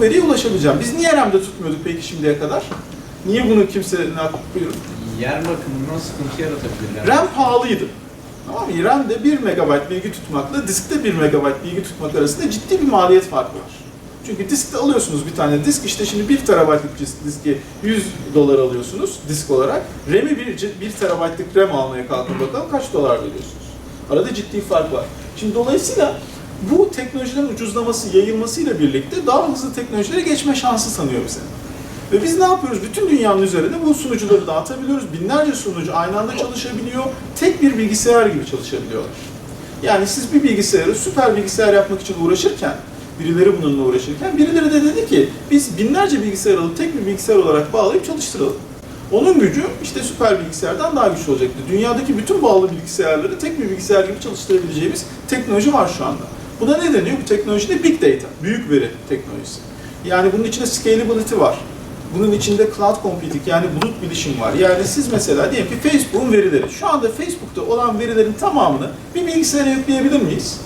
bu veriye ulaşabileceğim. Biz niye RAM'de tutmuyorduk peki şimdiye kadar? Niye bunu kimse buyurun. Yer bakımından sıkıntı yaratabilirler. RAM pahalıydı. Tamam mı? RAM'de 1 MB bilgi tutmakla diskte 1 MB bilgi tutmak arasında ciddi bir maliyet farkı var. Çünkü diskte alıyorsunuz bir tane disk, işte şimdi 1 TB'lık disk- diski 100 dolar alıyorsunuz disk olarak. RAM'i 1, 1 TB'lık RAM almaya kalkın bakalım kaç dolar veriyorsunuz? Arada ciddi fark var. Şimdi dolayısıyla bu teknolojilerin ucuzlaması, yayılmasıyla birlikte daha hızlı teknolojilere geçme şansı sanıyor bize. Ve biz ne yapıyoruz? Bütün dünyanın üzerinde bu sunucuları dağıtabiliyoruz. Binlerce sunucu aynı anda çalışabiliyor. Tek bir bilgisayar gibi çalışabiliyorlar. Yani siz bir bilgisayarı süper bilgisayar yapmak için uğraşırken, birileri bununla uğraşırken, birileri de dedi ki biz binlerce bilgisayar alıp tek bir bilgisayar olarak bağlayıp çalıştıralım. Onun gücü işte süper bilgisayardan daha güçlü olacaktı. Dünyadaki bütün bağlı bilgisayarları tek bir bilgisayar gibi çalıştırabileceğimiz teknoloji var şu anda. Buna ne deniyor? Bu teknolojide Big Data, büyük veri teknolojisi. Yani bunun içinde scalability var. Bunun içinde cloud computing yani bulut bilişim var. Yani siz mesela diyelim ki Facebook'un verileri. Şu anda Facebook'ta olan verilerin tamamını bir bilgisayara yükleyebilir miyiz?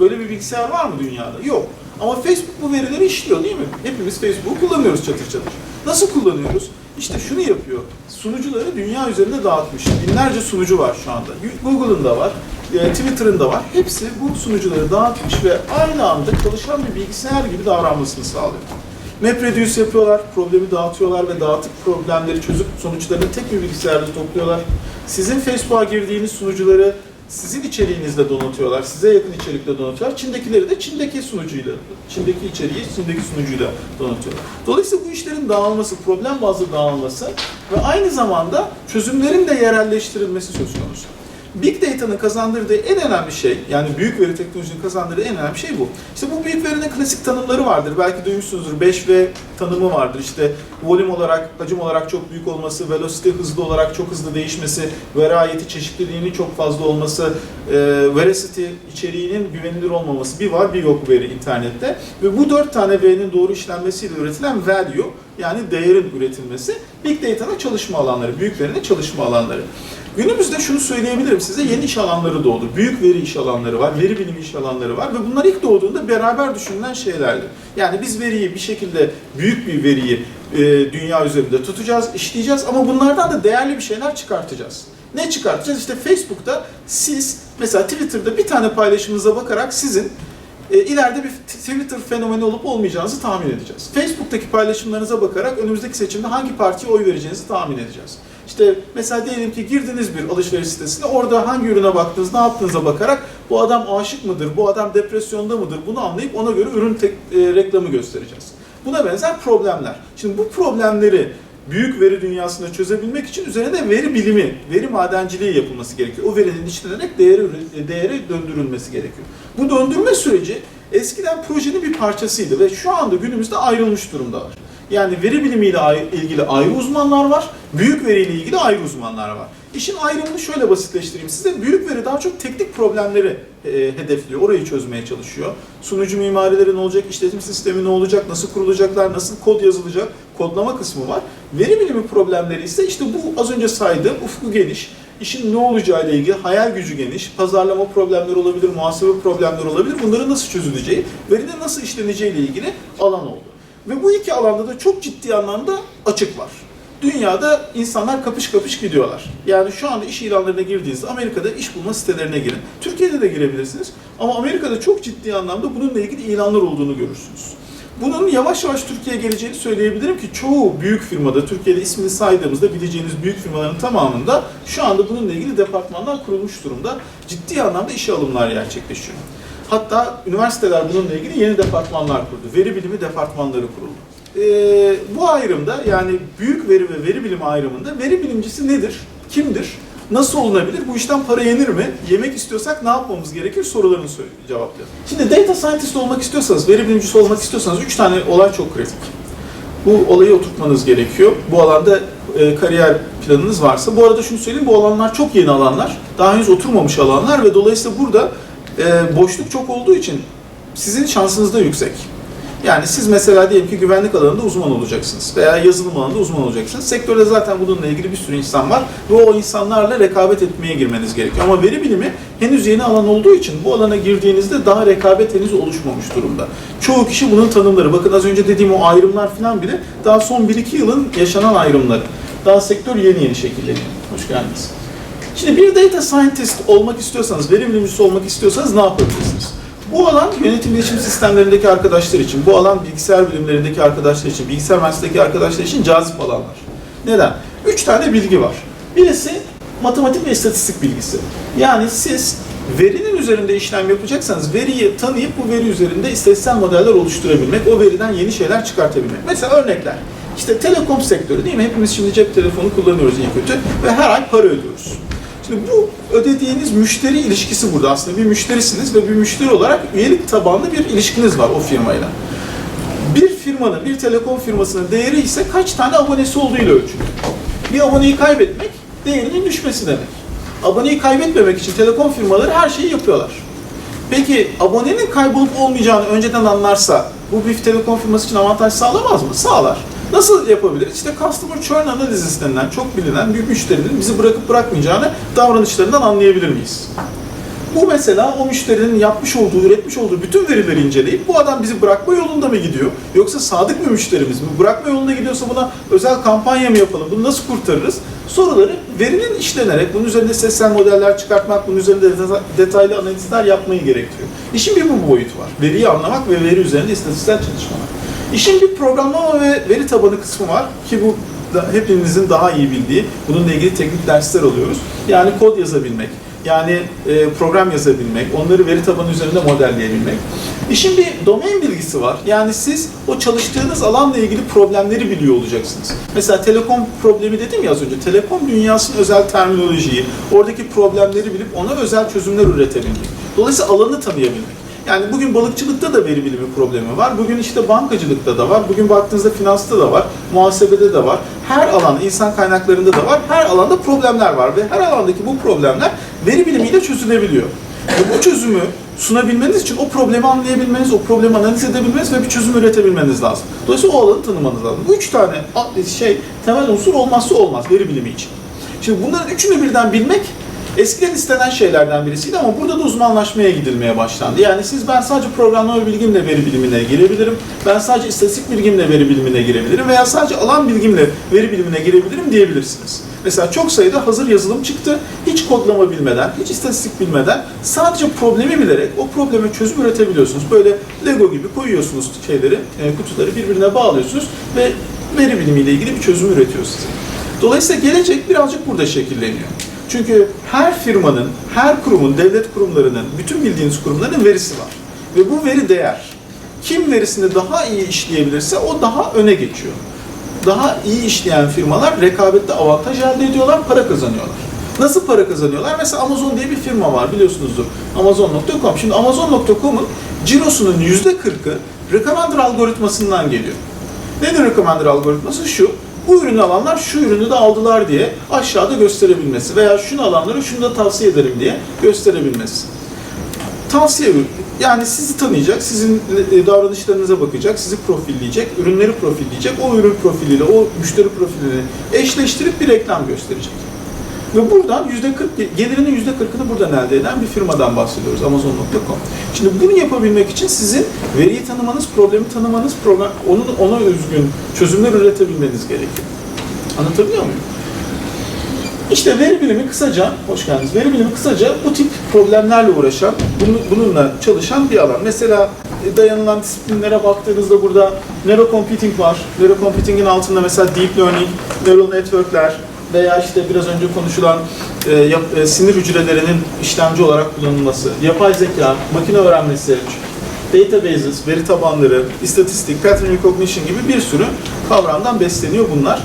Böyle bir bilgisayar var mı dünyada? Yok. Ama Facebook bu verileri işliyor değil mi? Hepimiz Facebook'u kullanıyoruz çatır çatır. Nasıl kullanıyoruz? İşte şunu yapıyor. Sunucuları dünya üzerinde dağıtmış. Binlerce sunucu var şu anda. Google'ın da var, e, Twitter'ın var. Hepsi bu sunucuları dağıtmış ve aynı anda çalışan bir bilgisayar gibi davranmasını sağlıyor. MapReduce yapıyorlar, problemi dağıtıyorlar ve dağıtık problemleri çözüp sonuçlarını tek bir bilgisayarda topluyorlar. Sizin Facebook'a girdiğiniz sunucuları sizin içeriğinizle donatıyorlar, size yakın içerikle donatıyorlar. Çin'dekileri de Çin'deki sunucuyla, Çin'deki içeriği Çin'deki sunucuyla donatıyorlar. Dolayısıyla bu işlerin dağılması, problem bazlı dağılması ve aynı zamanda çözümlerin de yerelleştirilmesi söz konusu. Big Data'nın kazandırdığı en önemli şey, yani büyük veri teknolojinin kazandırdığı en önemli şey bu. İşte bu büyük verinin klasik tanımları vardır. Belki duymuşsunuzdur. 5V tanımı vardır. İşte volüm olarak, hacim olarak çok büyük olması, velocity hızlı olarak çok hızlı değişmesi, verayeti çeşitliliğinin çok fazla olması, e, veracity içeriğinin güvenilir olmaması. Bir var, bir yok veri internette. Ve bu dört tane V'nin doğru işlenmesiyle üretilen value, yani değerin üretilmesi, Big Data'nın çalışma alanları, büyük verinin çalışma alanları. Günümüzde şunu söyleyebilirim size, yeni iş alanları doğdu. Büyük veri iş alanları var, veri bilimi iş alanları var ve bunlar ilk doğduğunda beraber düşünülen şeylerdi. Yani biz veriyi bir şekilde, büyük bir veriyi e, dünya üzerinde tutacağız, işleyeceğiz ama bunlardan da değerli bir şeyler çıkartacağız. Ne çıkartacağız? İşte Facebook'ta siz mesela Twitter'da bir tane paylaşımınıza bakarak sizin e, ileride bir Twitter fenomeni olup olmayacağınızı tahmin edeceğiz. Facebook'taki paylaşımlarınıza bakarak önümüzdeki seçimde hangi partiye oy vereceğinizi tahmin edeceğiz. İşte mesela diyelim ki girdiniz bir alışveriş sitesine, orada hangi ürüne baktınız, ne yaptığınıza bakarak bu adam aşık mıdır, bu adam depresyonda mıdır bunu anlayıp ona göre ürün tek- e, reklamı göstereceğiz. Buna benzer problemler. Şimdi bu problemleri büyük veri dünyasında çözebilmek için üzerine de veri bilimi, veri madenciliği yapılması gerekiyor. O verinin işlenerek değeri, değere döndürülmesi gerekiyor. Bu döndürme süreci eskiden projenin bir parçasıydı ve şu anda günümüzde ayrılmış durumdalar. Yani veri bilimiyle ilgili ayrı uzmanlar var, büyük veriyle ilgili ayrı uzmanlar var. İşin ayrımını şöyle basitleştireyim size. Büyük veri daha çok teknik problemleri e, hedefliyor, orayı çözmeye çalışıyor. Sunucu mimarileri ne olacak, işletim sistemi ne olacak, nasıl kurulacaklar, nasıl kod yazılacak, kodlama kısmı var. Veri bilimi problemleri ise işte bu az önce saydığım ufku geniş, işin ne olacağıyla ilgili hayal gücü geniş, pazarlama problemleri olabilir, muhasebe problemleri olabilir. Bunların nasıl çözüleceği, verinin nasıl işleneceği ile ilgili alan oldu. Ve bu iki alanda da çok ciddi anlamda açık var. Dünyada insanlar kapış kapış gidiyorlar. Yani şu anda iş ilanlarına girdiğinizde Amerika'da iş bulma sitelerine girin. Türkiye'de de girebilirsiniz. Ama Amerika'da çok ciddi anlamda bununla ilgili ilanlar olduğunu görürsünüz. Bunun yavaş yavaş Türkiye'ye geleceğini söyleyebilirim ki çoğu büyük firmada, Türkiye'de ismini saydığımızda bileceğiniz büyük firmaların tamamında şu anda bununla ilgili departmanlar kurulmuş durumda. Ciddi anlamda işe alımlar gerçekleşiyor. Hatta üniversiteler bununla ilgili yeni departmanlar kurdu. Veri bilimi departmanları kuruldu. Ee, bu ayrımda yani büyük veri ve veri bilimi ayrımında veri bilimcisi nedir? Kimdir? Nasıl olunabilir? Bu işten para yenir mi? Yemek istiyorsak ne yapmamız gerekir? Sorularını cevaplayalım. Şimdi data scientist olmak istiyorsanız, veri bilimcisi olmak istiyorsanız üç tane olay çok kritik. Bu olayı oturtmanız gerekiyor. Bu alanda e, kariyer planınız varsa. Bu arada şunu söyleyeyim, bu alanlar çok yeni alanlar. Daha henüz oturmamış alanlar ve dolayısıyla burada e, boşluk çok olduğu için sizin şansınız da yüksek. Yani siz mesela diyelim ki güvenlik alanında uzman olacaksınız veya yazılım alanında uzman olacaksınız. Sektörde zaten bununla ilgili bir sürü insan var ve o insanlarla rekabet etmeye girmeniz gerekiyor. Ama veri bilimi henüz yeni alan olduğu için bu alana girdiğinizde daha rekabet henüz oluşmamış durumda. Çoğu kişi bunun tanımları. Bakın az önce dediğim o ayrımlar falan bile daha son 1-2 yılın yaşanan ayrımları. Daha sektör yeni yeni şekilleniyor. Hoş geldiniz. Şimdi bir data scientist olmak istiyorsanız, veri bilimcisi olmak istiyorsanız ne yapabilirsiniz? Bu alan yönetim bilişim sistemlerindeki arkadaşlar için, bu alan bilgisayar bilimlerindeki arkadaşlar için, bilgisayar mühendisliğindeki arkadaşlar için cazip alanlar. Neden? Üç tane bilgi var. Birisi matematik ve istatistik bilgisi. Yani siz verinin üzerinde işlem yapacaksanız veriyi tanıyıp bu veri üzerinde istatistiksel modeller oluşturabilmek, o veriden yeni şeyler çıkartabilmek. Mesela örnekler. İşte telekom sektörü değil mi? Hepimiz şimdi cep telefonu kullanıyoruz iyi kötü ve her ay para ödüyoruz. Şimdi bu ödediğiniz müşteri ilişkisi burada aslında bir müşterisiniz ve bir müşteri olarak üyelik tabanlı bir ilişkiniz var o firmayla. Bir firmanın, bir telekom firmasının değeri ise kaç tane abonesi olduğuyla ölçülür. Bir aboneyi kaybetmek değerinin düşmesi demek. Aboneyi kaybetmemek için telekom firmaları her şeyi yapıyorlar. Peki abonenin kaybolup olmayacağını önceden anlarsa bu bir telekom firması için avantaj sağlamaz mı? Sağlar. Nasıl yapabiliriz? İşte Customer Churn Analysis denilen çok bilinen bir müşterinin bizi bırakıp bırakmayacağını davranışlarından anlayabilir miyiz? Bu mesela o müşterinin yapmış olduğu, üretmiş olduğu bütün verileri inceleyip bu adam bizi bırakma yolunda mı gidiyor? Yoksa sadık bir müşterimiz mi? Bırakma yolunda gidiyorsa buna özel kampanya mı yapalım? Bunu nasıl kurtarırız? Soruları verinin işlenerek, bunun üzerinde sesel modeller çıkartmak, bunun üzerinde deta- detaylı analizler yapmayı gerektiriyor. İşin bir bu boyutu var. Veriyi anlamak ve veri üzerinde istatistiksel çalışmalar. İşin bir programlama ve veri tabanı kısmı var ki bu da hepimizin daha iyi bildiği, bununla ilgili teknik dersler alıyoruz. Yani kod yazabilmek, yani e, program yazabilmek, onları veri tabanı üzerinde modelleyebilmek. İşin bir domain bilgisi var. Yani siz o çalıştığınız alanla ilgili problemleri biliyor olacaksınız. Mesela telekom problemi dedim ya az önce. Telekom dünyasının özel terminolojiyi, oradaki problemleri bilip ona özel çözümler üretebilmek. Dolayısıyla alanı tanıyabilmek. Yani bugün balıkçılıkta da veri bilimi problemi var. Bugün işte bankacılıkta da var. Bugün baktığınızda finansta da var. Muhasebede de var. Her alanda, insan kaynaklarında da var. Her alanda problemler var ve her alandaki bu problemler veri bilimiyle çözülebiliyor. Ve bu çözümü sunabilmeniz için o problemi anlayabilmeniz, o problemi analiz edebilmeniz ve bir çözüm üretebilmeniz lazım. Dolayısıyla o alanı tanımanız lazım. Bu üç tane şey temel unsur olmazsa olmaz veri bilimi için. Şimdi bunların üçünü birden bilmek eskiden istenen şeylerden birisiydi ama burada da uzmanlaşmaya gidilmeye başlandı. Yani siz ben sadece programlama bilgimle veri bilimine girebilirim, ben sadece istatistik bilgimle veri bilimine girebilirim veya sadece alan bilgimle veri bilimine girebilirim diyebilirsiniz. Mesela çok sayıda hazır yazılım çıktı. Hiç kodlama bilmeden, hiç istatistik bilmeden sadece problemi bilerek o probleme çözüm üretebiliyorsunuz. Böyle Lego gibi koyuyorsunuz şeyleri, e, kutuları birbirine bağlıyorsunuz ve veri bilimiyle ilgili bir çözüm üretiyor size. Dolayısıyla gelecek birazcık burada şekilleniyor. Çünkü her firmanın, her kurumun, devlet kurumlarının, bütün bildiğiniz kurumların verisi var. Ve bu veri değer. Kim verisini daha iyi işleyebilirse o daha öne geçiyor. Daha iyi işleyen firmalar rekabette avantaj elde ediyorlar, para kazanıyorlar. Nasıl para kazanıyorlar? Mesela Amazon diye bir firma var biliyorsunuzdur. Amazon.com. Şimdi Amazon.com'un cirosunun %40'ı recommender algoritmasından geliyor. Nedir recommender algoritması? Şu, bu ürünü alanlar şu ürünü de aldılar diye aşağıda gösterebilmesi veya şunu alanlara şunu da tavsiye ederim diye gösterebilmesi. Tavsiye yani sizi tanıyacak, sizin e, davranışlarınıza bakacak, sizi profilleyecek, ürünleri profilleyecek, o ürün profiliyle o müşteri profilini eşleştirip bir reklam gösterecek. Ve buradan yüzde 40 gelirinin yüzde 40'ını buradan elde eden bir firmadan bahsediyoruz Amazon.com. Şimdi bunu yapabilmek için sizin veriyi tanımanız, problemi tanımanız, problem, onun ona özgün çözümler üretebilmeniz gerekiyor. Anlatabiliyor muyum? İşte veri bilimi kısaca, hoş geldiniz. Veri bilimi kısaca bu tip problemlerle uğraşan, bunu- bununla çalışan bir alan. Mesela e, dayanılan disiplinlere baktığınızda burada neurocomputing var. Neurocomputing'in altında mesela deep learning, neural network'ler veya işte biraz önce konuşulan e, yap- e, sinir hücrelerinin işlemci olarak kullanılması, yapay zeka, makine öğrenmesi, databases, veri tabanları, istatistik, pattern recognition gibi bir sürü kavramdan besleniyor bunlar.